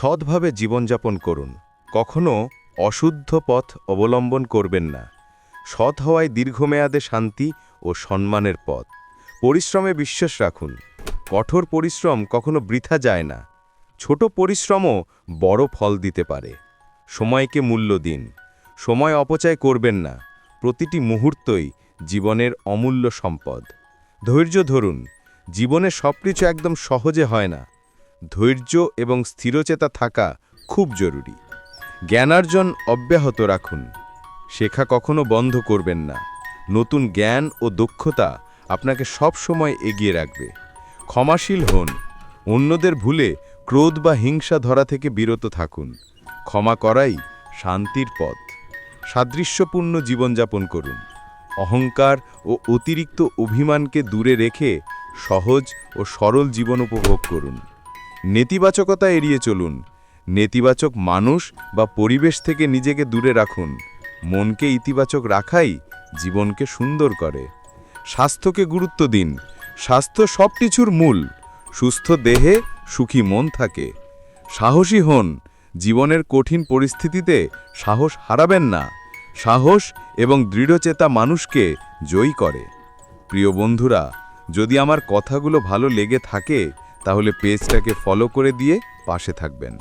সৎভাবে জীবনযাপন করুন। কখনো অশুদ্ধ পথ অবলম্বন করবেন না। সৎ হওয়ায় দীর্ঘমেয়াদে শান্তি ও সম্মানের পথ। পরিশ্রমে বিশ্বাস রাখুন। কঠোর পরিশ্রম কখনো বৃথা যায় না। ছোট পরিশ্রমও বড় ফল দিতে পারে। সময়কে মূল্য দিন। সময় অপচয় করবেন না। প্রতিটি মুহূর্তই জীবনের অমূল্য সম্পদ। ধৈর্য ধরুন। জীবনে সব কিছু একদম সহজে হয় না। ধৈর্য এবং স্থিরচেতা থাকা খুব জরুরি। জ্ঞানার্জন অব্যাহত রাখুন। শেখা কখনো বন্ধ করবেন না। নতুন জ্ঞান ও দক্ষতা আপনাকে সব সময় এগিয়ে রাখবে। ক্ষমাশীল হন। অন্যদের ভুলে ক্রোধ বা হিংসা ধরা থেকে বিরত থাকুন। ক্ষমা করাই শান্তির পথ। সাদৃশ্যপূর্ণ জীবনযাপন করুন। অহংকার ও অতিরিক্ত অভিমানকে দূরে রেখে সহজ ও সরল জীবন উপভোগ করুন। নেতিবাচকতা এড়িয়ে চলুন। নেতিবাচক মানুষ বা পরিবেশ থেকে নিজেকে দূরে রাখুন। মনকে ইতিবাচক রাখাই জীবনকে সুন্দর করে। স্বাস্থ্যকে গুরুত্ব দিন। স্বাস্থ্য সব কিছুর মূল। সুস্থ দেহে সুখী মন থাকে। সাহসী হন। জীবনের কঠিন পরিস্থিতিতে সাহস হারাবেন না। সাহস এবং দৃঢ়চেতা মানুষকে জয়ী করে। প্রিয় বন্ধুরা, যদি আমার কথাগুলো ভালো লেগে থাকে তাহলে পেজটাকে ফলো করে দিয়ে পাশে থাকবেন।